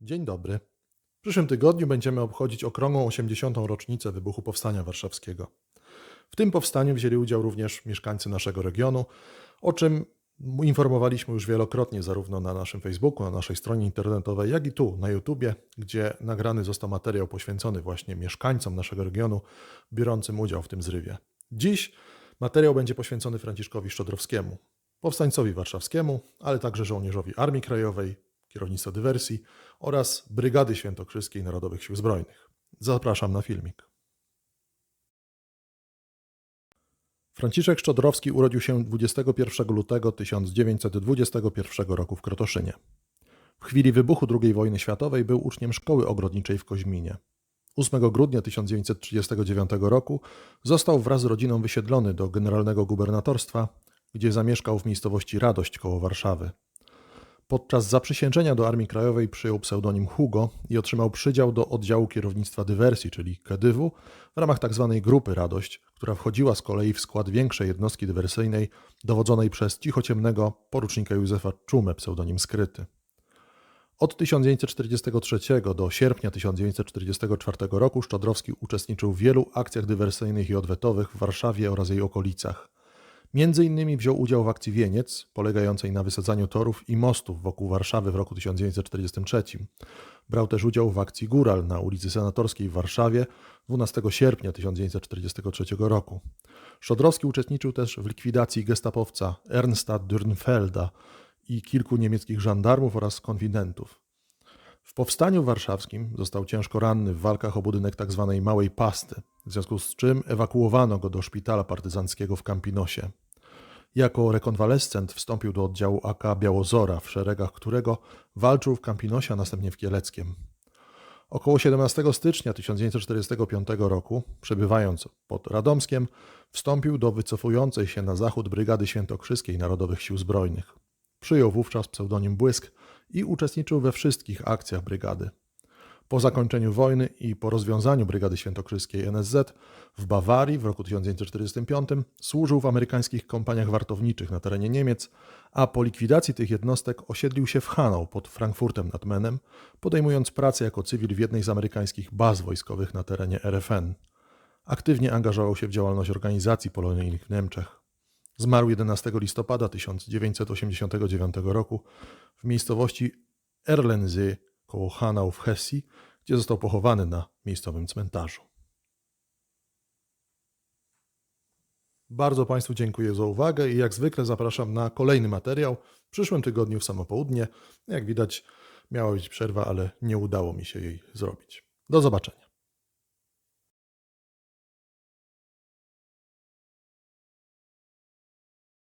Dzień dobry. W przyszłym tygodniu będziemy obchodzić okrągłą 80. rocznicę wybuchu Powstania Warszawskiego. W tym powstaniu wzięli udział również mieszkańcy naszego regionu, o czym informowaliśmy już wielokrotnie zarówno na naszym Facebooku, na naszej stronie internetowej, jak i tu na YouTubie, gdzie nagrany został materiał poświęcony właśnie mieszkańcom naszego regionu biorącym udział w tym zrywie. Dziś materiał będzie poświęcony Franciszkowi Szczodrowskiemu, powstańcowi warszawskiemu, ale także żołnierzowi Armii Krajowej, kierownictwa dywersji oraz Brygady Świętokrzyskiej Narodowych Sił Zbrojnych. Zapraszam na filmik. Franciszek Szczodrowski urodził się 21 lutego 1921 roku w Krotoszynie. W chwili wybuchu II wojny światowej był uczniem szkoły ogrodniczej w Koźminie. 8 grudnia 1939 roku został wraz z rodziną wysiedlony do generalnego gubernatorstwa, gdzie zamieszkał w miejscowości Radość koło Warszawy. Podczas zaprzysiężenia do Armii Krajowej przyjął pseudonim Hugo i otrzymał przydział do oddziału kierownictwa dywersji, czyli KDW, w ramach tzw. Grupy Radość, która wchodziła z kolei w skład większej jednostki dywersyjnej dowodzonej przez cichociemnego porucznika Józefa Czumę, pseudonim Skryty. Od 1943 do sierpnia 1944 roku Szczodrowski uczestniczył w wielu akcjach dywersyjnych i odwetowych w Warszawie oraz jej okolicach. Między innymi wziął udział w akcji Wieniec, polegającej na wysadzaniu torów i mostów wokół Warszawy w roku 1943. Brał też udział w akcji Góral na ulicy Senatorskiej w Warszawie 12 sierpnia 1943 roku. Szodrowski uczestniczył też w likwidacji gestapowca Ernsta Dürnfelda i kilku niemieckich żandarmów oraz konfidentów. W powstaniu warszawskim został ciężko ranny w walkach o budynek tzw. Małej Pasty, w związku z czym ewakuowano go do szpitala partyzanckiego w Campinosie. Jako rekonwalescent wstąpił do oddziału AK Białozora, w szeregach którego walczył w Campinosie, a następnie w Kieleckiem. Około 17 stycznia 1945 roku, przebywając pod Radomskiem, wstąpił do wycofującej się na zachód Brygady Świętokrzyskiej Narodowych Sił Zbrojnych. Przyjął wówczas pseudonim Błysk i uczestniczył we wszystkich akcjach brygady. Po zakończeniu wojny i po rozwiązaniu Brygady Świętokrzyskiej NSZ w Bawarii w roku 1945 służył w amerykańskich kompaniach wartowniczych na terenie Niemiec, a po likwidacji tych jednostek osiedlił się w Hanau pod Frankfurtem nad Menem, podejmując pracę jako cywil w jednej z amerykańskich baz wojskowych na terenie RFN. Aktywnie angażował się w działalność organizacji polonijnych w Niemczech. Zmarł 11 listopada 1989 roku w miejscowości Erlensee koło Hanau w Hesji, gdzie został pochowany na miejscowym cmentarzu. Bardzo Państwu dziękuję za uwagę i jak zwykle zapraszam na kolejny materiał w przyszłym tygodniu w samo południe. Jak widać, miała być przerwa, ale nie udało mi się jej zrobić. Do zobaczenia.